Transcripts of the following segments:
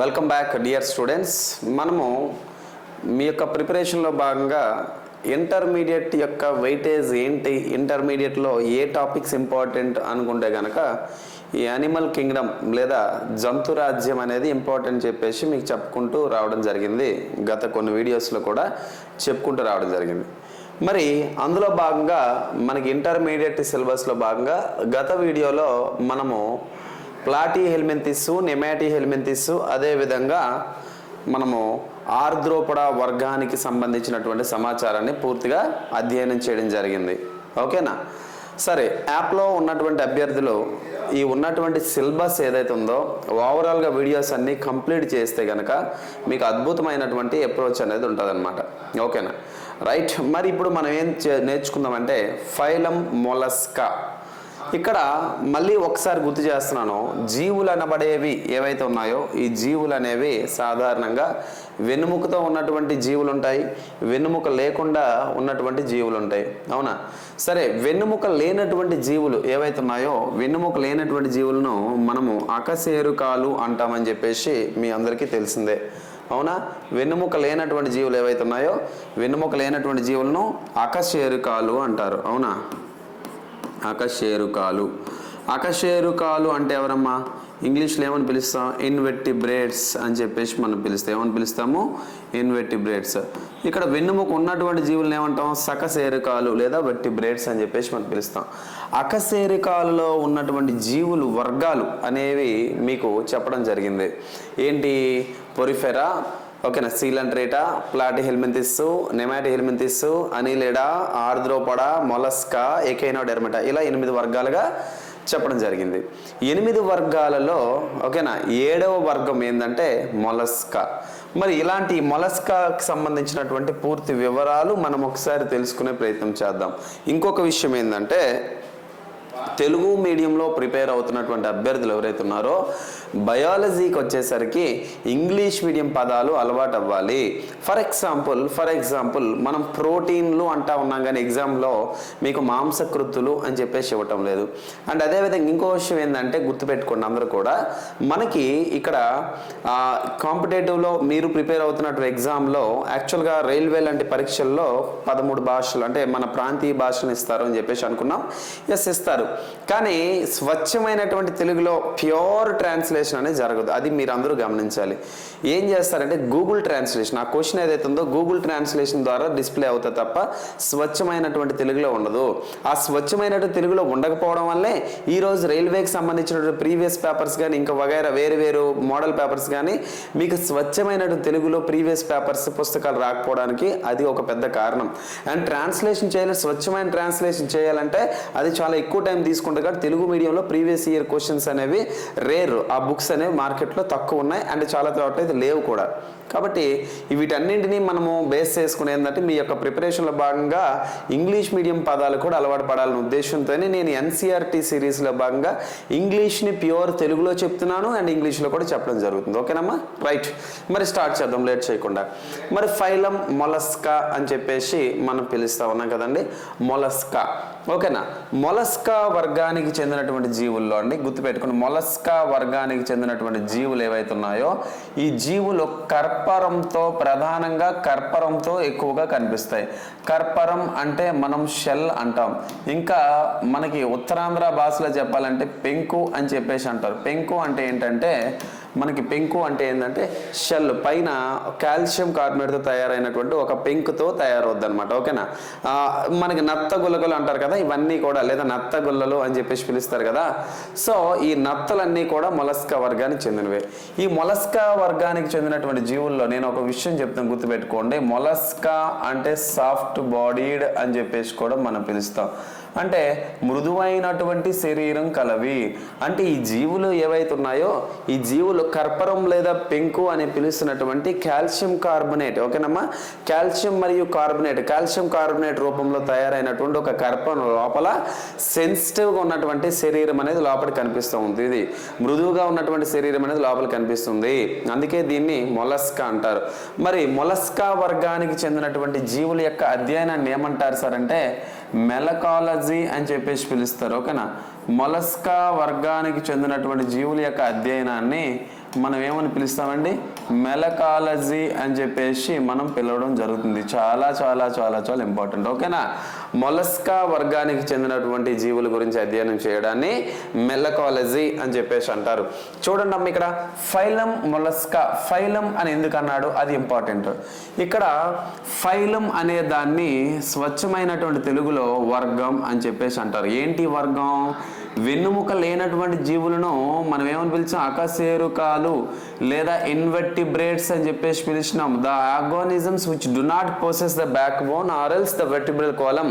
Welcome back dear students మనము మీ యొక్క ప్రిపరేషన్లో భాగంగా ఇంటర్మీడియట్ యొక్క వెయిటేజ్ ఏంటి ఇంటర్మీడియట్లో ఏ టాపిక్స్ ఇంపార్టెంట్ అనుకుంటే కనుక ఈ యానిమల్ కింగ్డమ్ లేదా జంతు రాజ్యం అనేది ఇంపార్టెంట్ చెప్పేసి మీకు చెప్పుకుంటూ రావడం జరిగింది గత కొన్ని వీడియోస్లో కూడా చెప్పుకుంటూ రావడం జరిగింది మరి అందులో భాగంగా మనకి ఇంటర్మీడియట్ సిలబస్లో భాగంగా గత వీడియోలో మనము ప్లాటీ హెల్మెంతిస్ నెమాటీ హెల్మెంతిస్ అదేవిధంగా మనము ఆర్ద్రోపడ వర్గానికి సంబంధించినటువంటి సమాచారాన్ని పూర్తిగా అధ్యయనం చేయడం జరిగింది ఓకేనా సరే యాప్లో ఉన్నటువంటి అభ్యర్థులు ఈ ఉన్నటువంటి సిలబస్ ఏదైతే ఉందో ఓవరాల్గా వీడియోస్ అన్నీ కంప్లీట్ చేస్తే కనుక మీకు అద్భుతమైనటువంటి అప్రోచ్ అనేది ఉంటుందన్నమాట ఓకేనా రైట్ మరి ఇప్పుడు మనం ఏం నేర్చుకుందామంటే ఫైలం మొలస్కా ఇక్కడ మళ్ళీ ఒకసారి గుర్తు చేస్తున్నాను జీవులు అనబడేవి ఏవైతే ఉన్నాయో ఈ జీవులు అనేవి సాధారణంగా వెన్నుముకతో ఉన్నటువంటి జీవులు ఉంటాయి వెన్నుముక లేకుండా ఉన్నటువంటి జీవులు ఉంటాయి అవునా సరే వెన్నుముక లేనటువంటి జీవులు ఏవైతే ఉన్నాయో వెన్నుముక లేనటువంటి జీవులను మనము అకశేరుకాలు అంటామని చెప్పేసి మీ అందరికీ తెలిసిందే అవునా వెన్నుముక లేనటువంటి జీవులు ఏవైతే ఉన్నాయో వెన్నుముక లేనటువంటి జీవులను అకశేరుకాలు అంటారు అవునా అకశేరుకాలు అకశేరుకాలు అంటే ఎవరమ్మా ఇంగ్లీష్లో ఏమని పిలుస్తాం ఇన్వెర్టిబ్రేట్స్ అని చెప్పేసి మనం పిలుస్తాం ఏమని పిలుస్తాము ఇన్వెర్టిబ్రేట్స్ ఇక్కడ వెన్నుముకు ఉన్నటువంటి జీవులను ఏమంటాం సకశేరుకాలు లేదా వెర్టిబ్రేట్స్ అని చెప్పేసి మనం పిలుస్తాం అకశేరుకాలులో ఉన్నటువంటి జీవులు వర్గాలు అనేవి మీకు చెప్పడం జరిగింది ఏంటి పొరిఫెరా ఓకేనా రేటా platyhelminthes nemathelminthes annelida arthropoda mollusca echinodermata ఇలా ఎనిమిది వర్గాలుగా చెప్పడం జరిగింది ఎనిమిది వర్గాలలో ఓకేనా ఏడవ వర్గం ఏంటంటే మొలస్కా మరి ఇలాంటి మొలస్కాకి సంబంధించినటువంటి పూర్తి వివరాలు మనం ఒకసారి తెలుసుకునే ప్రయత్నం చేద్దాం ఇంకొక విషయం ఏంటంటే తెలుగు మీడియంలో ప్రిపేర్ అవుతున్నటువంటి అభ్యర్థులు ఎవరైతే ఉన్నారో బయాలజీకి వచ్చేసరికి ఇంగ్లీష్ మీడియం పదాలు అలవాటు అవ్వాలి ఫర్ ఎగ్జాంపుల్ ఫర్ ఎగ్జాంపుల్ మనం ప్రోటీన్లు అంటా ఉన్నాం కానీ ఎగ్జామ్లో మీకు మాంసకృతులు అని చెప్పేసి ఇవ్వటం లేదు అండ్ అదేవిధంగా ఇంకో విషయం ఏంటంటే గుర్తుపెట్టుకోండి అందరూ కూడా మనకి ఇక్కడ కాంపిటేటివ్లో మీరు ప్రిపేర్ అవుతున్నటువంటి ఎగ్జామ్లో యాక్చువల్గా రైల్వే లాంటి పరీక్షల్లో పదమూడు భాషలు అంటే మన ప్రాంతీయ భాషలు ఇస్తారు అని చెప్పేసి అనుకున్నాం ఎస్ ఇస్తారు కానీ స్వచ్ఛమైనటువంటి తెలుగులో ప్యూర్ ట్రాన్స్లేషన్ అనేది జరగదు అది మీరు అందరూ గమనించాలి ఏం చేస్తారంటే గూగుల్ ట్రాన్స్లేషన్ ఆ క్వశ్చన్ ఏదైతే ఉందో గూగుల్ ట్రాన్స్లేషన్ ద్వారా డిస్ప్లే అవుతుంది తప్ప స్వచ్ఛమైనటువంటి తెలుగులో ఉండదు ఆ స్వచ్ఛమైనటువంటి తెలుగులో ఉండకపోవడం వల్లే ఈరోజు రైల్వేకి సంబంధించినటువంటి ప్రీవియస్ పేపర్స్ కానీ ఇంకా వగైరా వేరు వేరు మోడల్ పేపర్స్ కానీ మీకు స్వచ్ఛమైనటువంటి తెలుగులో ప్రీవియస్ పేపర్స్ పుస్తకాలు రాకపోవడానికి అది ఒక పెద్ద కారణం అండ్ ట్రాన్స్లేషన్ చేయాలి స్వచ్ఛమైన ట్రాన్స్లేషన్ చేయాలంటే అది చాలా ఎక్కువ టైం తీసుకుంటే కాదు తెలుగు మీడియంలో ప్రీవియస్ ఇయర్ క్వశ్చన్స్ అనేవి రేర్ ఆ బుక్స్ అనేవి మార్కెట్లో తక్కువ ఉన్నాయి అండ్ చాలా చోట్ల అయితే లేవు కూడా కాబట్టి వీటన్నింటినీ మనము బేస్ చేసుకునే ఏంటంటే మీ యొక్క ప్రిపరేషన్లో భాగంగా ఇంగ్లీష్ మీడియం పదాలు కూడా అలవాటు పడాలని ఉద్దేశంతోనే నేను ఎన్సీఆర్టీ సిరీస్లో e భాగంగా ఇంగ్లీష్ని ప్యూర్ తెలుగులో చెప్తున్నాను అండ్ ఇంగ్లీష్లో కూడా చెప్పడం జరుగుతుంది ఓకేనమ్మా రైట్ మరి స్టార్ట్ చేద్దాం లేట్ చేయకుండా మరి ఫైలం మొలస్కా అని చెప్పేసి మనం పిలుస్తా ఉన్నాం కదండి మొలస్కా ఓకేనా మొలస్కా వర్గానికి చెందినటువంటి జీవుల్లో అండి గుర్తుపెట్టుకుని మొలస్కా వర్గానికి చెందినటువంటి జీవులు ఏవైతే ఉన్నాయో ఈ జీవులు కర్పరంతో ప్రధానంగా కర్పరంతో ఎక్కువగా కనిపిస్తాయి కర్పరం అంటే మనం షెల్ అంటాం ఇంకా మనకి ఉత్తరాంధ్ర భాషలో చెప్పాలంటే పెంకు అని చెప్పేసి అంటారు పెంకు అంటే ఏంటంటే మనకి పెంకు అంటే ఏంటంటే షెల్ పైన కాల్షియం కార్బోనేట్తో తయారైనటువంటి ఒక పెంకుతో తయారవుద్ది అనమాట ఓకేనా మనకి నత్త గుల్లగలు అంటారు కదా ఇవన్నీ కూడా లేదా నత్త గుల్లలు అని చెప్పేసి పిలుస్తారు కదా సో ఈ నత్తలన్నీ కూడా మొలస్కా వర్గానికి చెందినవే ఈ మొలస్కా వర్గానికి చెందినటువంటి జీవుల్లో నేను ఒక విషయం చెప్తాను గుర్తుపెట్టుకోండి మొలస్కా అంటే సాఫ్ట్ బాడీడ్ అని చెప్పేసి కూడా మనం పిలుస్తాం అంటే మృదువైనటువంటి శరీరం కలవి అంటే ఈ జీవులు ఏవైతే ఉన్నాయో ఈ జీవులు కర్పరం లేదా పెంకు అని పిలుస్తున్నటువంటి కాల్షియం కార్బొనేట్ ఓకేనమ్మా కాల్షియం మరియు కార్బొనేట్ కాల్షియం కార్బొనేట్ రూపంలో తయారైనటువంటి ఒక కర్పరం లోపల సెన్సిటివ్గా ఉన్నటువంటి శరీరం అనేది లోపల కనిపిస్తూ ఉంది ఇది మృదువుగా ఉన్నటువంటి శరీరం అనేది లోపల కనిపిస్తుంది అందుకే దీన్ని మొలస్కా అంటారు మరి మొలస్కా వర్గానికి చెందినటువంటి జీవుల యొక్క అధ్యయనాన్ని ఏమంటారు సార్ అంటే మెలకాలజీ మొలస్కాజీ అని చెప్పేసి పిలుస్తారు ఓకేనా మొలస్కా వర్గానికి చెందినటువంటి జీవుల యొక్క అధ్యయనాన్ని మనం ఏమని పిలుస్తామండి మెలకాలజీ అని చెప్పేసి మనం పిలవడం జరుగుతుంది చాలా చాలా చాలా చాలా ఇంపార్టెంట్ ఓకేనా మొలస్కా వర్గానికి చెందినటువంటి జీవుల గురించి అధ్యయనం చేయడాన్ని మెల్లకాలజీ అని చెప్పేసి అంటారు చూడండి అమ్మ ఇక్కడ ఫైలం మొలస్కా ఫైలం అని ఎందుకు అన్నాడు అది ఇంపార్టెంట్ ఇక్కడ ఫైలం అనే దాన్ని స్వచ్ఛమైనటువంటి తెలుగులో వర్గం అని చెప్పేసి అంటారు ఏంటి వర్గం వెన్నుముక లేనటువంటి జీవులను మనం ఏమని పిలిచాం అకశేరుకాలు లేదా ఇన్వెర్టిబ్రేట్స్ అని చెప్పేసి పిలిచినాం the organisms which do not possess the backbone or else the vertebral column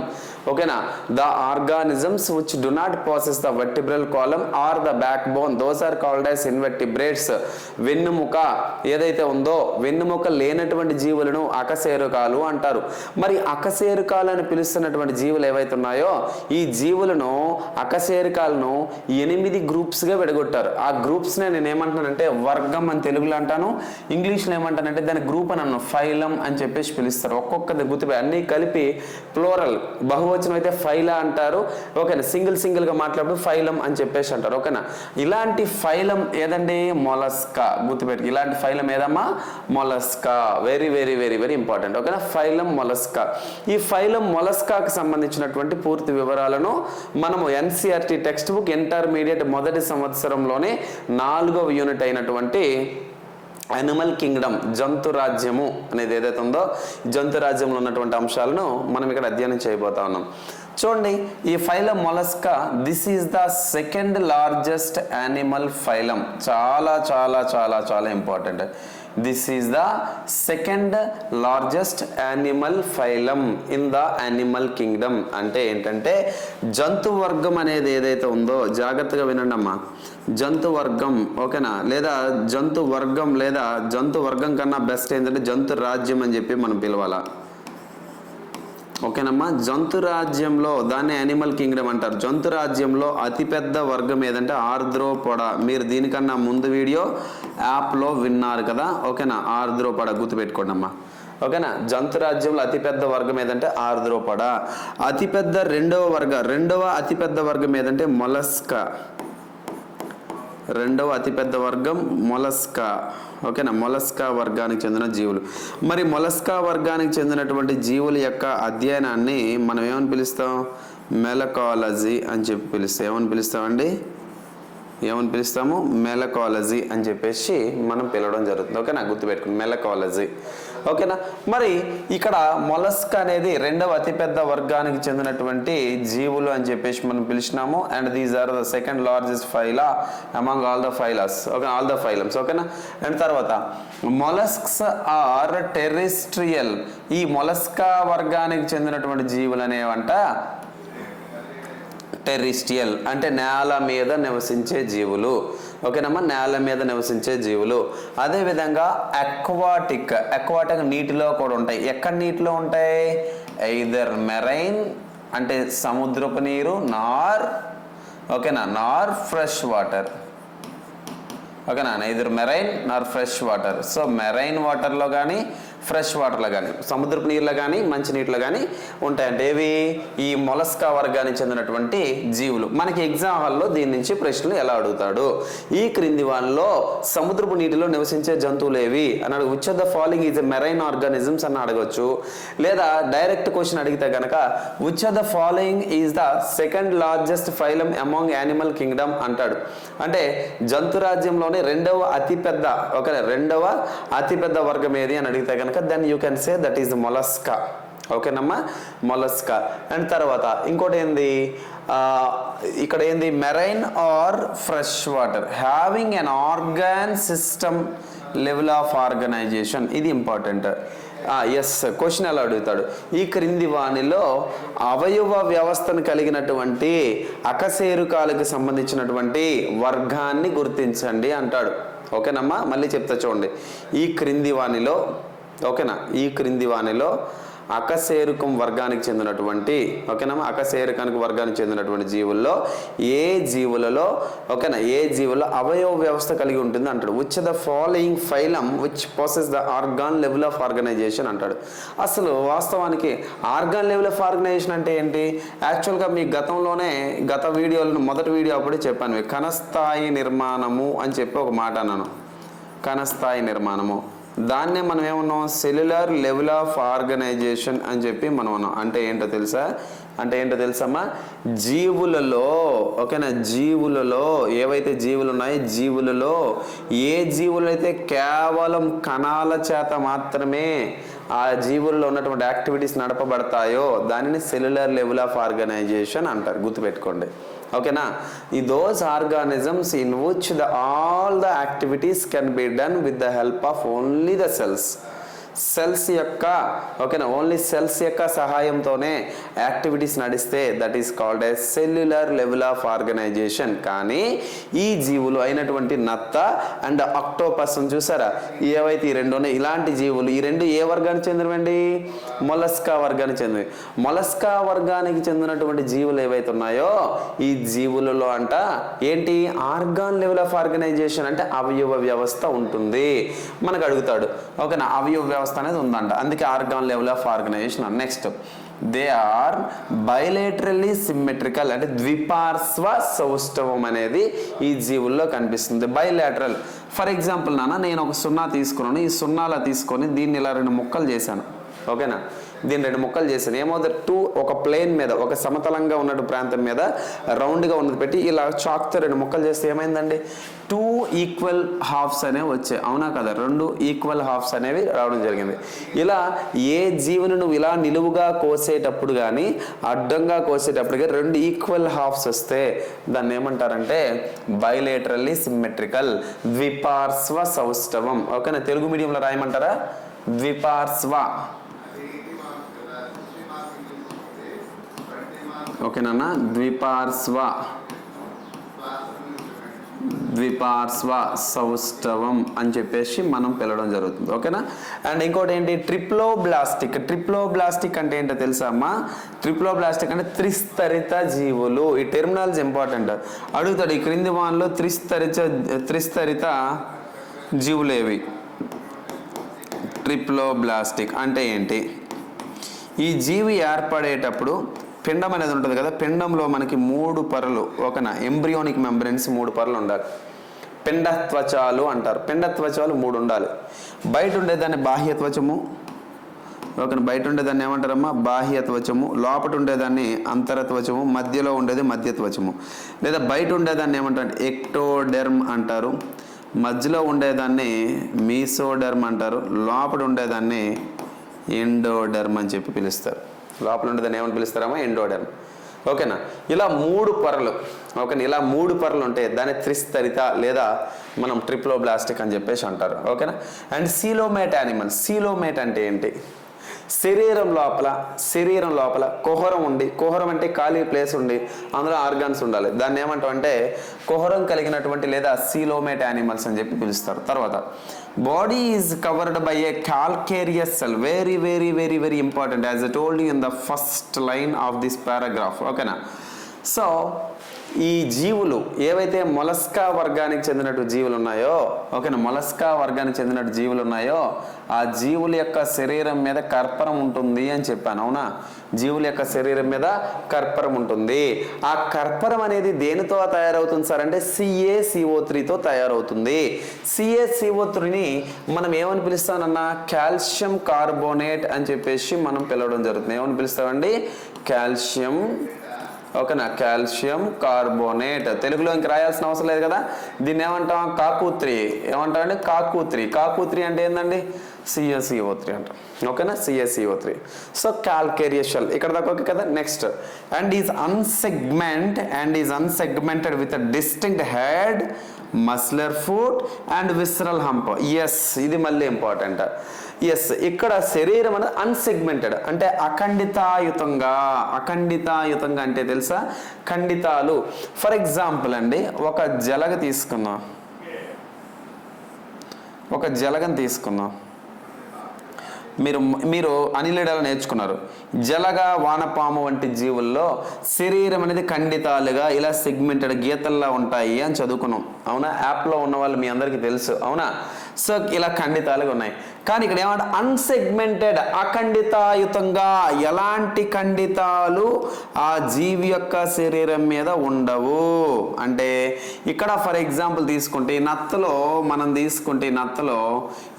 ఓకేనా the organisms which do not possess the vertebral column are the backbone those are called as invertebrates వెన్నుముక ఏదైతే ఉందో వెన్నుముక లేనటువంటి జీవులను అకశేరుకాలు అంటారు మరి అకశేరుకాలు అని పిలుస్తున్నటువంటి జీవులు ఏవైతే ఉన్నాయో ఈ జీవులను అకశేరుకాలు వర్గాలను ఎనిమిది గ్రూప్స్గా విడగొట్టారు ఆ నే నేను ఏమంటానంటే వర్గం అని తెలుగులో అంటాను ఇంగ్లీష్లో ఏమంటానంటే దాని గ్రూప్ అని అన్నాను ఫైలం అని చెప్పేసి పిలుస్తారు ఒక్కొక్క గుర్తుపై అన్నీ కలిపి ప్లోరల్ బహువచనం అయితే ఫైలా అంటారు ఓకేనా సింగిల్ సింగిల్గా మాట్లాడు ఫైలం అని చెప్పేసి అంటారు ఓకేనా ఇలాంటి ఫైలం ఏదండి మొలస్కా గుర్తుపెట్టి ఇలాంటి ఫైలం ఏదమ్మా Mollusca very very very very important ఓకేనా ఫైలం మొలస్కా ఈ ఫైలం కి సంబంధించినటువంటి పూర్తి వివరాలను మనము NCERT text text book intermediate మొదటి సంవత్సరంలోనే నాలుగవ యూనిట్ అయినటువంటి అనిమల్ కింగ్డమ్ జంతు రాజ్యము అనేది ఏదైతే ఉందో జంతు రాజ్యంలో ఉన్నటువంటి అంశాలను మనం ఇక్కడ అధ్యయనం చేయబోతా ఉన్నాం చూడండి ఈ phylum Mollusca this is the second largest animal phylum చాలా చాలా చాలా చాలా important this is the second largest animal phylum in the animal kingdom అంటే ఏంటంటే జంతు వర్గం అనేది ఏదైతే ఉందో జాగ్రత్తగా వినండి అమ్మా జంతు వర్గం ఓకేనా లేదా జంతు వర్గం లేదా జంతు వర్గం కన్నా బెస్ట్ ఏంటంటే జంతు రాజ్యం అని చెప్పి మనం పిలవాలా ఓకేనమ్మా జంతు రాజ్యంలో దాన్ని యానిమల్ కింగ్డమ్ అంటారు జంతు రాజ్యంలో అతిపెద్ద వర్గం ఏదంటే ఆర్ద్రోపడ మీరు దీనికన్నా ముందు వీడియో యాప్లో విన్నారు కదా ఓకేనా ఆర్ద్రోపడ గుర్తుపెట్టుకోండి అమ్మా ఓకేనా జంతు రాజ్యంలో అతిపెద్ద వర్గం ఏదంటే ఆర్ద్రోపడ అతిపెద్ద రెండవ వర్గ రెండవ అతిపెద్ద వర్గం ఏదంటే మొలస్క రెండవ అతిపెద్ద వర్గం మొలస్కా ఓకేనా మొలస్కా వర్గానికి చెందిన జీవులు మరి మొలస్కా వర్గానికి చెందినటువంటి జీవుల యొక్క అధ్యయనాన్ని మనం ఏమని పిలుస్తాం మెలకాలజీ అని చెప్పి పిలుస్తాం ఏమని పిలుస్తామండి ఏమని పిలుస్తాము మెలకాలజీ అని చెప్పేసి మనం పిలవడం జరుగుతుంది ఓకేనా గుర్తుపెట్టుకుని మెలకాలజీ ఓకేనా మరి ఇక్కడ మొలస్క్ అనేది రెండవ అతిపెద్ద వర్గానికి చెందినటువంటి జీవులు అని చెప్పేసి మనం పిలిచినాము and these are the second largest phyla among all the phylas okay all the phylums ఓకేనా అండ్ తర్వాత మొలస్క్స్ ఆర్ టెరిస్ట్రియల్ ఈ మొలస్కా వర్గానికి చెందినటువంటి జీవులు అనేవంట టెరిస్టియల్ అంటే నేల మీద నివసించే జీవులు ఓకేనమ్మా నేల మీద నివసించే జీవులు అదేవిధంగా అక్వాటిక్ అక్వాటిక్ నీటిలో కూడా ఉంటాయి ఎక్కడ నీటిలో ఉంటాయి ఐదర్ మెరైన్ అంటే సముద్రపు నీరు నార్ ఓకేనా నార్ ఫ్రెష్ వాటర్ ఓకేనా ఇద్దరు మెరైన్ నార్ ఫ్రెష్ వాటర్ సో మెరైన్ వాటర్లో కానీ ఫ్రెష్ వాటర్లో కానీ సముద్రపు నీళ్ళలో కానీ మంచినీటిలో కానీ ఉంటాయంటే ఏవి ఈ మొలస్కా వర్గానికి చెందినటువంటి జీవులు మనకి ఎగ్జామ్ హాల్లో దీని నుంచి ప్రశ్నలు ఎలా అడుగుతాడు ఈ క్రింది వాళ్ళలో సముద్రపు నీటిలో నివసించే జంతువులు ఏవి అని అడుగు which of the following is marine organisms అని అడగచ్చు లేదా డైరెక్ట్ క్వశ్చన్ అడిగితే కనుక which of the following is the second largest phylum among animal kingdom అంటాడు అంటే జంతురాజ్యంలోని రెండవ అతిపెద్ద ఒక రెండవ అతిపెద్ద వర్గం ఏది అని అడిగితే కనుక కనుక then you can say that is Mollusca ఓకేనమ్మా మొలస్కా అండ్ తర్వాత ఇంకోటి ఏంది ఇక్కడ ఏంది marine or fresh water having an organ system level of organization ఇది ఇంపార్టెంట్ ఎస్ క్వశ్చన్ ఎలా అడుగుతాడు ఈ క్రింది వాణిలో అవయవ వ్యవస్థను కలిగినటువంటి అకశేరుకాలకు సంబంధించినటువంటి వర్గాన్ని గుర్తించండి అంటాడు ఓకేనమ్మా మళ్ళీ చెప్తా చూడండి ఈ క్రింది వాణిలో ఓకేనా ఈ క్రింది వాణిలో అకశేరుకం వర్గానికి చెందినటువంటి ఓకేనా అకశేరుకానికి వర్గానికి చెందినటువంటి జీవుల్లో ఏ జీవులలో ఓకేనా ఏ జీవుల్లో అవయవ వ్యవస్థ కలిగి ఉంటుంది అంటాడు which the following phylum which process the organ level of organization అంటాడు అసలు వాస్తవానికి ఆర్గాన్ లెవెల్ ఆఫ్ ఆర్గనైజేషన్ అంటే ఏంటి యాక్చువల్గా మీ గతంలోనే గత వీడియోలను మొదటి వీడియో అప్పుడే చెప్పాను కణస్థాయి నిర్మాణము అని చెప్పి ఒక మాట అన్నాను కణస్థాయి నిర్మాణము దాన్నే మనం ఏమన్నాం సెల్యులర్ లెవెల్ ఆఫ్ ఆర్గనైజేషన్ అని చెప్పి మనం అన్నాం అంటే ఏంటో తెలుసా అంటే ఏంటో తెలుసమ్మా జీవులలో ఓకేనా జీవులలో ఏవైతే జీవులు ఉన్నాయో జీవులలో ఏ జీవులైతే కేవలం కణాల చేత మాత్రమే ఆ జీవుల్లో ఉన్నటువంటి యాక్టివిటీస్ నడపబడతాయో దానిని సెల్యులర్ లెవెల్ ఆఫ్ ఆర్గనైజేషన్ అంటారు గుర్తుపెట్టుకోండి Okay na? Those organisms in which all the activities can be done with the help of only the cells. Cells యొక్క ఓకేనా ఓన్లీ సెల్స్ యొక్క సహాయంతోనే యాక్టివిటీస్ నడిస్తే that is called a cellular level of organization కానీ ఈ జీవులు అయినటువంటి నత్త అండ్ అక్టోపస్ చూసారా ఏవైతే ఈ రెండు ఉన్నాయి ఇలాంటి జీవులు ఈ రెండు ఏ వర్గానికి చెందినవండి మొలస్కా వర్గానికి చెందినవి మొలస్కా వర్గానికి చెందినటువంటి జీవులు ఏవైతే ఉన్నాయో ఈ జీవులలో అంట ఏంటి ఆర్గాన్ లెవెల్ ఆఫ్ ఆర్గనైజేషన్ అంటే అవయవ వ్యవస్థ ఉంటుంది మనకు అడుగుతాడు ఓకేనా అవయవ వ్యవస్థ అనేది ఉందంట అందుకే organ level of organization next they are bilaterally symmetrical అంటే ద్విపార్శ్వ సౌష్ఠవం అనేది ఈ జీవుల్లో కనిపిస్తుంది బయలేటరల్ ఫర్ ఎగ్జాంపుల్ నాన్న నేను ఒక సున్నా తీసుకున్నాను ఈ సున్నాలా తీసుకొని దీన్ని ఇలా రెండు ముక్కలు చేశాను ఓకేనా దీన్ని రెండు ముక్కలు చేశాను ఏమవుతుంది టూ ఒక ప్లేన్ మీద ఒక సమతలంగా ఉన్న ప్రాంతం మీద రౌండ్గా ఉన్నది పెట్టి ఇలా చాక్తో రెండు ముక్కలు చేస్తే ఏమైందండి టూ ఈక్వల్ హాఫ్స్ అనేవి వచ్చాయి అవునా కదా రెండు ఈక్వల్ హాఫ్స్ అనేవి రావడం జరిగింది ఇలా ఏ జీవుని నువ్వు ఇలా నిలువుగా కోసేటప్పుడు కానీ అడ్డంగా కోసేటప్పుడు కానీ రెండు ఈక్వల్ హాఫ్స్ వస్తే దాన్ని ఏమంటారంటే బైలేటరల్లీ సిమ్మెట్రికల్ ద్విపార్శ్వ సౌష్టవం ఓకేనా తెలుగు మీడియంలో రాయమంటారా ద్విపార్శ్వ ఓకేనన్నా ద్విపార్శ్వ ద్విపార్శ్వ సౌష్టవం అని చెప్పేసి మనం పిలవడం జరుగుతుంది ఓకేనా అండ్ ఇంకోటి ఏంటి ట్రిప్లో బ్లాస్టిక్ ట్రిప్లో బ్లాస్టిక్ అంటే ఏంటో తెలుసా అమ్మా ట్రిప్లో బ్లాస్టిక్ అంటే త్రిస్తరిత జీవులు ఈ టెర్మినాలజీ ఇంపార్టెంట్ అడుగుతాడు ఈ క్రింది వాన్లో త్రిస్తరిత త్రిస్తరిత జీవులేవి ట్రిప్లో బ్లాస్టిక్ అంటే ఏంటి ఈ జీవి ఏర్పడేటప్పుడు పిండం అనేది ఉంటుంది కదా పిండంలో మనకి మూడు పొరలు ఒకనా ఎంబ్రియోనిక్ మెంబ్రెన్స్ మూడు పొరలు ఉండాలి పిండ త్వచాలు అంటారు పిండ త్వచాలు మూడు ఉండాలి బయట ఉండేదాన్ని బాహ్య త్వచము ఒక బయట ఉండేదాన్ని ఏమంటారమ్మా బాహ్య త్వచము లోపట ఉండేదాన్ని అంతరత్వచము మధ్యలో ఉండేది మధ్య త్వచము లేదా బయట ఉండేదాన్ని ఏమంటారు ఎక్టోడెర్మ్ అంటారు మధ్యలో ఉండేదాన్ని మీసోడెర్మ్ అంటారు లోపట ఉండేదాన్ని ఎండోడెర్మ్ అని చెప్పి పిలుస్తారు లోపల ఉండేదాన్ని ఏమని పిలుస్తారమ్మా ఎండోడర్మ్ ఓకేనా ఇలా మూడు పొరలు ఓకేనా ఇలా మూడు పొరలు ఉంటాయి దాన్ని త్రిస్తరిత లేదా మనం ట్రిప్లో బ్లాస్టిక్ అని చెప్పేసి అంటారు ఓకేనా అండ్ సీలోమేట్ యానిమల్ సీలోమేట్ అంటే ఏంటి శరీరం లోపల శరీరం లోపల కుహరం ఉండి కుహరం అంటే ఖాళీ ప్లేస్ ఉండి అందులో ఆర్గాన్స్ ఉండాలి దాన్ని ఏమంటాం అంటే కుహరం కలిగినటువంటి లేదా సీలోమేట్ యానిమల్స్ అని చెప్పి పిలుస్తారు తర్వాత body is covered by a calcareous cell very very very very important as a told in the first line of this paragraph ఓకేనా సో ఈ జీవులు ఏవైతే మొలస్కా వర్గానికి చెందినట్టు జీవులు ఉన్నాయో ఓకేనా మొలస్కా వర్గానికి చెందినట్టు జీవులు ఉన్నాయో ఆ జీవుల యొక్క శరీరం మీద కర్పరం ఉంటుంది అని చెప్పాను అవునా జీవుల యొక్క శరీరం మీద కర్పరం ఉంటుంది ఆ కర్పరం అనేది దేనితో తయారవుతుంది సార్ అంటే సిఏసిఓ త్రీతో తయారవుతుంది సిఏసిఓ త్రీని మనం ఏమని పిలుస్తామన్నా కాల్షియం కార్బోనేట్ అని చెప్పేసి మనం పిలవడం జరుగుతుంది ఏమని పిలుస్తామండి కాల్షియం ఓకేనా కాల్షియం కార్బోనేట్ తెలుగులో ఇంక రాయాల్సిన అవసరం లేదు కదా దీన్ని ఏమంటాం కాకూత్రి ఏమంటాం అంటే కాకూత్రి కాకూత్రి అంటే ఏంటండి సిఎస్ఈఓ త్రీ అంట ఓకేనా సిఎస్ఈఓ త్రీ సో క్యాల్కేరియషల్ ఇక్కడ దాకా ఓకే కదా next and is unsegment and is unsegmented with distinct head muscular foot and visceral hump yes ఇది మళ్ళీ ఇంపార్టెంట్ ఎస్ ఇక్కడ శరీరం అనేది అన్సెగ్మెంటెడ్ అంటే అఖండితాయుతంగా అఖండితాయుతంగా అంటే తెలుసా ఖండితాలు ఫర్ ఎగ్జాంపుల్ అండి ఒక జలగ తీసుకుందాం ఒక జలగం తీసుకుందాం మీరు మీరు అనిలిడాలు నేర్చుకున్నారు జలగ వానపాము వంటి జీవుల్లో శరీరం అనేది ఖండితాలుగా ఇలా సెగ్మెంటెడ్ గీతల్లా ఉంటాయి అని చదువుకున్నాం అవునా యాప్లో ఉన్న వాళ్ళు మీ అందరికీ తెలుసు అవునా సో ఇలా ఖండితాలుగా ఉన్నాయి కానీ ఇక్కడ ఏమంటే అన్సెగ్మెంటెడ్ అఖండితాయుతంగా ఎలాంటి ఖండితాలు ఆ జీవి యొక్క శరీరం మీద ఉండవు అంటే ఇక్కడ ఫర్ ఎగ్జాంపుల్ తీసుకుంటే ఈ నత్తలో మనం తీసుకుంటే ఈ నత్తలో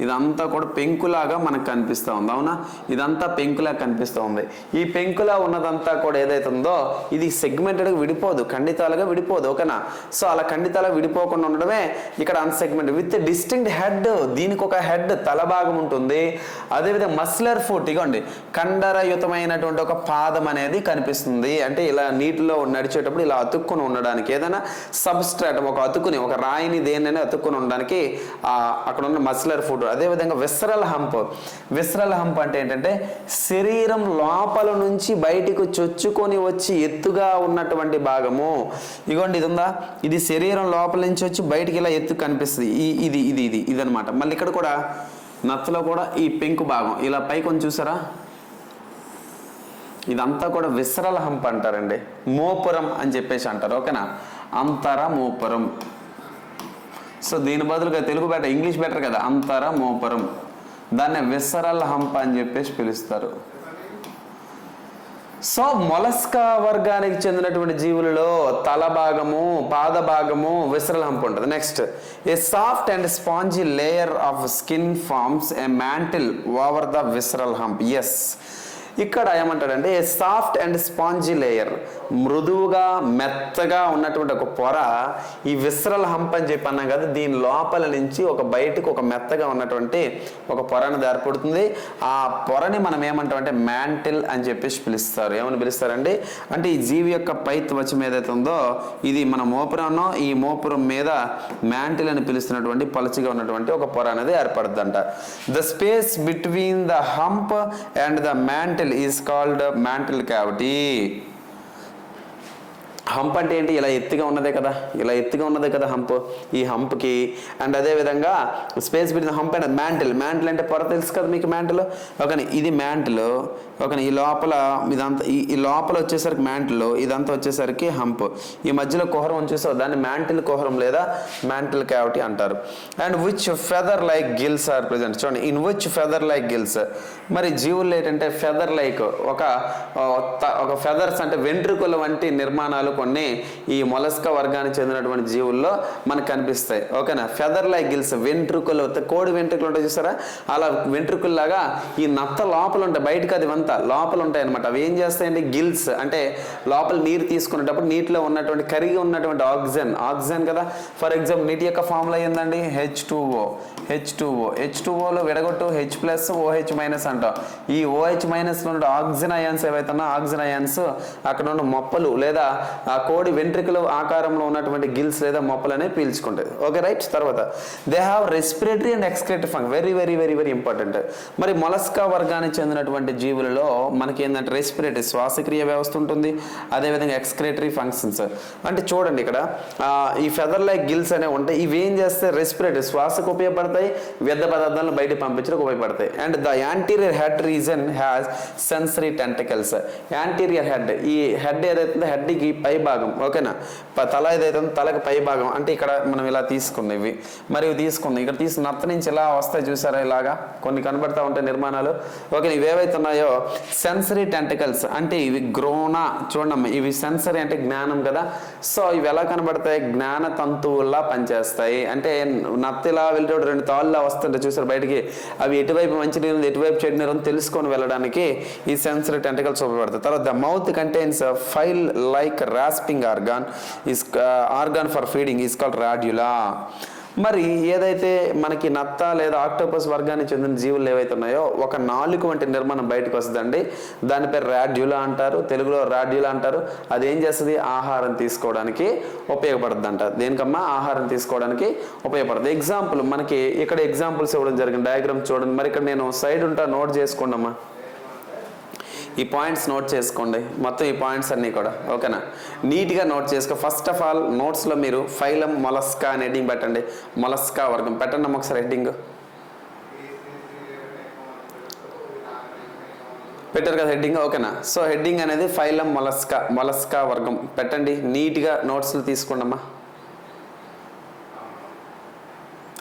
ఇదంతా కూడా పెంకులాగా మనకు కనిపిస్తూ ఉంది అవునా ఇదంతా పెంకులా కనిపిస్తూ ఉంది ఈ పెంకులా ఉన్నదంతా కూడా ఏదైతే ఉందో ఇది సెగ్మెంటెడ్గా విడిపోదు ఖండితాలుగా విడిపోదు ఓకేనా సో అలా ఖండితాలుగా విడిపోకుండా ఉండడమే ఇక్కడ అన్సెగ్మెంట్ విత్ డిస్టింక్ట్ హెడ్ దీనికి ఒక హెడ్ తల భాగం ఉంటుంది అదేవిధంగా మస్లర్ ఫుట్ ఇగోండి కండరయుతమైనటువంటి ఒక పాదం అనేది కనిపిస్తుంది అంటే ఇలా నీటిలో నడిచేటప్పుడు ఇలా అతుక్కుని ఉండడానికి ఏదైనా సబ్స్ట్రాట్ ఒక అతుకుని ఒక రాయిని దేనిని అతుక్కుని ఉండడానికి అక్కడ ఉన్న మస్లర్ ఫుట్ అదేవిధంగా విస్రల్ హంప్ విస్రల్ హంప్ అంటే ఏంటంటే శరీరం లోపల నుంచి బయటికి చొచ్చుకొని వచ్చి ఎత్తుగా ఉన్నటువంటి భాగము ఇగోండి ఇది ఉందా ఇది శరీరం లోపల నుంచి వచ్చి బయటికి ఇలా ఎత్తు కనిపిస్తుంది ఇది ఇది ఇది ఇది అనమాట మళ్ళీ ఇక్కడ కూడా నత్తలో కూడా ఈ పెంకు భాగం ఇలా పై కొంచెం చూసారా ఇదంతా కూడా విశ్రలహంప అంటారండి మోపురం అని చెప్పేసి అంటారు ఓకేనా అంతర మోపురం సో దీని బదులుగా తెలుగు బెటర్ ఇంగ్లీష్ బెటర్ కదా అంతర మోపురం దాన్ని విశ్రలహంప అని చెప్పేసి పిలుస్తారు సో మొలస్కా వర్గానికి చెందినటువంటి జీవులలో తల భాగము పాద భాగము విసరల హంపు ఉంటుంది next a soft and spongy layer of skin forms a mantle over the visceral hump yes ఇక్కడ ఏమంటాడంటే a soft and spongy layer మృదువుగా మెత్తగా ఉన్నటువంటి ఒక పొర ఈ విస్రల హంప్ అని చెప్పి అన్నాం కదా దీని లోపల నుంచి ఒక బయటకు ఒక మెత్తగా ఉన్నటువంటి ఒక పొరను ఏర్పడుతుంది ఆ పొరని మనం ఏమంటామంటే మ్యాంటిల్ అని చెప్పేసి పిలుస్తారు ఏమని పిలుస్తారండి అంటే ఈ జీవి యొక్క పై త్వచం ఏదైతే ఉందో ఇది మన మోపురంలో ఈ మోపురం మీద మ్యాంటిల్ అని పిలుస్తున్నటువంటి పలచిగా ఉన్నటువంటి ఒక పొర అనేది ఏర్పడుతుందంట the space between the hump and the mantle mantle is called mantle cavity. Hump అంటే ఏంటి ఇలా ఎత్తుగా ఉన్నదే కదా ఇలా ఎత్తుగా ఉన్నదే కదా హంప్ ఈ హంప్కి అండ్ అదేవిధంగా space between hump and mantle mantle అంటే పొర తెలుసు కదా మీకు మ్యాంటిల్ ఒకని ఇది మ్యాంటిల్ ఒకని ఈ లోపల ఇదంతా ఈ లోపల వచ్చేసరికి మ్యాంటిల్ ఇదంతా వచ్చేసరికి హంప్ ఈ మధ్యలో కుహరం వచ్చేసావు దాన్ని మ్యాంటిల్ కుహరం లేదా మ్యాంటిల్ క్యావిటీ అంటారు and which feather like gills are present చూడండి in which feather like gills మరి జీవులు ఏంటంటే ఫెదర్ లైక్ ఒక ఒక ఫెదర్స్ అంటే వెంట్రుకుల వంటి నిర్మాణాలు కొన్ని ఈ మొలస్క వర్గానికి చెందినటువంటి జీవుల్లో మనకు కనిపిస్తాయి ఓకేనా ఫెదర్ లైక్ గిల్స్ వెంట్రుకలు కోడి వెంట్రుకలు ఉంటాయి చూసారా అలా లాగా ఈ నత్త లోపల ఉంటాయి బయటకు అది వంత లోపల ఉంటాయి అనమాట అవి ఏం చేస్తాయండి గిల్స్ అంటే లోపల నీరు తీసుకునేటప్పుడు నీటిలో ఉన్నటువంటి కరిగి ఉన్నటువంటి ఆక్సిజన్ ఆక్సిజన్ కదా ఫర్ ఎగ్జాంపుల్ నీటి యొక్క ఫార్ములా ఏందండి H two O H two O H టూఓలో విడగొట్టు H plus O H minus అంటాం ఈ ఓహెచ్ మైనస్ ఉన్న ఆక్సిజన్ అయాన్స్ ఏవైతే ఉన్నా ఆక్సిజన్ అయాన్స్ అక్కడ ఉన్న మొప్పలు లేదా ఆ కోడి వెంట్రికల ఆకారంలో ఉన్నటువంటి గిల్స్ లేదా మొప్పలు అనేవి పీల్చుకుంటుంది ఓకే రైట్ తర్వాత they have respiratory and excretive function very very very very important మరి మొలస్కా వర్గానికి చెందినటువంటి జీవులలో మనకి ఏంటంటే రెస్పిరేటరీ శ్వాసక్రియ వ్యవస్థ ఉంటుంది అదేవిధంగా ఎక్స్క్రేటరీ ఫంక్షన్స్ అంటే చూడండి ఇక్కడ ఈ ఫెదర్ లైక్ గిల్స్ అనేవి ఉంటాయి ఇవి ఏం చేస్తే రెస్పిరేటరీ శ్వాసకు ఉపయోగపడతాయి వ్యర్థ పదార్థాలను బయట పంపించడానికి ఉపయోగపడతాయి and the anterior head region has sensory tentacles anterior head ఈ హెడ్ ఏదైతుందో హెడ్కి పై పై భాగం ఓకేనా తల ఏదైతే తలకు పై భాగం అంటే ఇక్కడ మనం ఇలా తీసుకుంది ఇవి మరియు తీసుకుంది ఇక్కడ తీసుకున్న నత్త నుంచి ఇలా వస్తాయి చూసారా ఇలాగా కొన్ని కనబడతా ఉంటాయి నిర్మాణాలు ఓకే ఇవి ఏవైతే ఉన్నాయో సెన్సరీ టెంటికల్స్ అంటే ఇవి గ్రోనా చూడండి ఇవి సెన్సరీ అంటే జ్ఞానం కదా సో ఇవి ఎలా కనబడతాయి జ్ఞాన తంతువుల్లా పనిచేస్తాయి అంటే నత్త ఇలా వెళ్ళేటప్పుడు రెండు తాళ్ళలా వస్తుంటే చూసారు బయటికి అవి ఎటువైపు మంచి నీరు ఎటువైపు చెడు నీరు తెలుసుకొని వెళ్ళడానికి ఈ సెన్సరీ టెంటికల్స్ ఉపయోగపడతాయి తర్వాత the mouth contains file like రా grasping organ is organ for feeding is called radula మరి ఏదైతే మనకి నత్త లేదా ఆక్టోపస్ వర్గానికి చెందిన జీవులు ఏవైతే ఉన్నాయో ఒక నాలుగు వంటి నిర్మాణం బయటకు వస్తుందండి దాని పేరు రాడ్యులా అంటారు తెలుగులో రాడ్యులా అంటారు అది ఏం చేస్తుంది ఆహారం తీసుకోవడానికి ఉపయోగపడుతుంది అంట దేనికమ్మా ఆహారం తీసుకోవడానికి ఉపయోగపడుతుంది ఎగ్జాంపుల్ మనకి ఇక్కడ ఎగ్జాంపుల్స్ ఇవ్వడం జరిగింది డయాగ్రామ్ చూడండి మరి ఇక్కడ నేను సైడ్ ఉంటా నోట్ చేసుకోండి అమ్మా ఈ పాయింట్స్ నోట్ చేసుకోండి మొత్తం ఈ పాయింట్స్ అన్నీ కూడా ఓకేనా నీట్గా నోట్ చేసుకో ఫస్ట్ ఆఫ్ ఆల్ నోట్స్లో మీరు ఫైలం మొలస్కా అని హెడ్డింగ్ పెట్టండి మొలస్కా వర్గం పెట్టండి అమ్మ ఒకసారి హెడ్డింగ్ పెట్టారు కదా హెడ్డింగ్ ఓకేనా సో హెడ్డింగ్ అనేది ఫైలం మొలస్కా మొలస్కా వర్గం పెట్టండి నీట్గా నోట్స్లు తీసుకోండి అమ్మా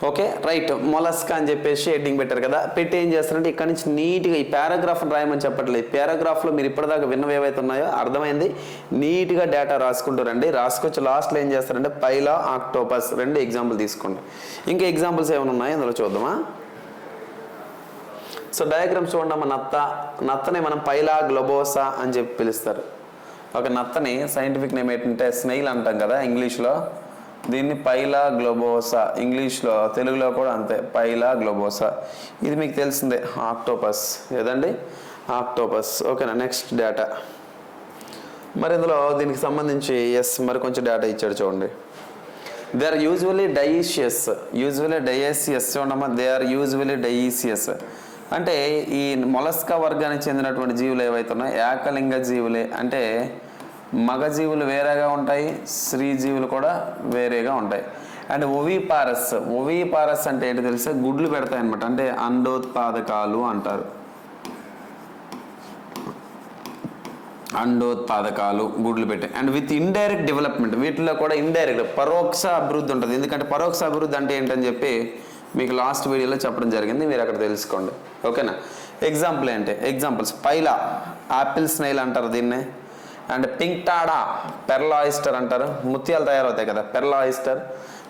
ఓకే రైట్ మొలస్కా అని చెప్పేసి హెడ్డింగ్ పెట్టారు కదా పెట్టి ఏం చేస్తారంటే ఇక్కడ నుంచి నీట్గా ఈ పారాగ్రాఫ్ రాయమని చెప్పట్లేదు పారాగ్రాఫ్లో మీరు ఇప్పటిదాకా విన్నవి ఏవైతే ఉన్నాయో అర్థమైంది నీట్గా డేటా రాసుకుంటారండి రాసుకొచ్చి లాస్ట్లో ఏం చేస్తారంటే పైలా ఆక్టోపస్ రెండు ఎగ్జాంపుల్ తీసుకోండి ఇంకా ఎగ్జాంపుల్స్ ఏమైనా ఉన్నాయో అందులో చూద్దామా సో డయాగ్రామ్ చూడండి అమ్మ నత్త నత్తని మనం పైలా గ్లోబోసా అని చెప్పి పిలుస్తారు ఒక నత్తని సైంటిఫిక్ నేమ్ ఏంటంటే స్నైల్ అంటాం కదా ఇంగ్లీష్లో దీన్ని పైలా గ్లోబోసా ఇంగ్లీష్లో తెలుగులో కూడా అంతే పైలా గ్లోబోసా ఇది మీకు తెలిసిందే ఆక్టోపస్ ఏదండి ఆక్టోపస్ ఓకేనా నెక్స్ట్ డేటా మరి ఇందులో దీనికి సంబంధించి ఎస్ మరి కొంచెం డేటా ఇచ్చాడు చూడండి they are usually dioecious usually dioecious చూడమ్మా దే ఆర్ యూజువలీ డైసియస్ అంటే ఈ మొలస్కా వర్గానికి చెందినటువంటి జీవులు ఏవైతే ఉన్నాయో ఏకలింగ జీవులే అంటే మగజీవులు వేరేగా ఉంటాయి స్త్రీజీవులు కూడా వేరేగా ఉంటాయి అండ్ ఒవీపారస్ ఒవీపారస్ అంటే ఏంటి తెలిస్తే గుడ్లు పెడతాయి అనమాట అంటే అండోత్పాదకాలు అంటారు అండోత్పాదకాలు గుడ్లు పెట్టాయి అండ్ విత్ ఇండైరెక్ట్ డెవలప్మెంట్ వీటిలో కూడా ఇండైరెక్ట్ పరోక్ష అభివృద్ధి ఉంటుంది ఎందుకంటే పరోక్ష అభివృద్ధి అంటే ఏంటని చెప్పి మీకు లాస్ట్ వీడియోలో చెప్పడం జరిగింది మీరు అక్కడ తెలుసుకోండి ఓకేనా ఎగ్జాంపుల్ ఏంటి ఎగ్జాంపుల్స్ పైలా యాపిల్ స్నైల్ అంటారు దీన్నే అండ్ పింక్ టాడా పెర్లాయిస్టర్ అంటారు ముత్యాలు తయారవుతాయి కదా పెర్లాయిస్టర్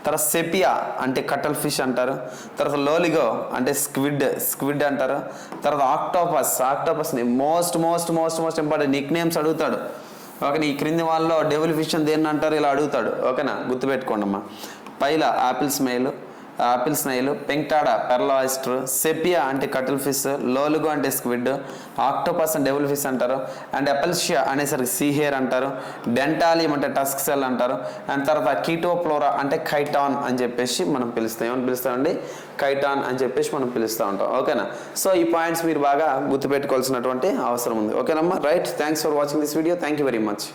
తర్వాత సెపియా అంటే కటల్ ఫిష్ అంటారు తర్వాత లోలిగో అంటే స్క్విడ్ స్క్విడ్ అంటారు తర్వాత octopus ఆక్టోపస్ని most most most most important nickname అడుగుతాడు ఓకే ఈ క్రింది వాళ్ళలో డెవిల్ ఫిష్ అని దేన్ని అంటారు ఇలా అడుగుతాడు ఓకేనా గుర్తుపెట్టుకోండి అమ్మా Pila apples mail apple snail Pinctada pearl oyster Sepia అంటే కటిల్ ఫిష్ లోలుగు అంటే squid octopus and devil fish అంటారు అండ్ ఎపల్షియా అనేసరికి సీ హెయిర్ అంటారు డెంటాలియం అంటే టస్క్ సెల్ అంటారు అండ్ తర్వాత కీటోఫ్లోరా అంటే కైటాన్ అని చెప్పేసి మనం పిలుస్తాం ఏమని పిలుస్తామండి కైటాన్ అని చెప్పేసి మనం పిలుస్తూ ఉంటాం ఓకేనా సో ఈ పాయింట్స్ మీరు బాగా గుర్తుపెట్టుకోవాల్సినటువంటి అవసరం ఉంది ఓకేనమ్మా right thanks for watching this video thank you very much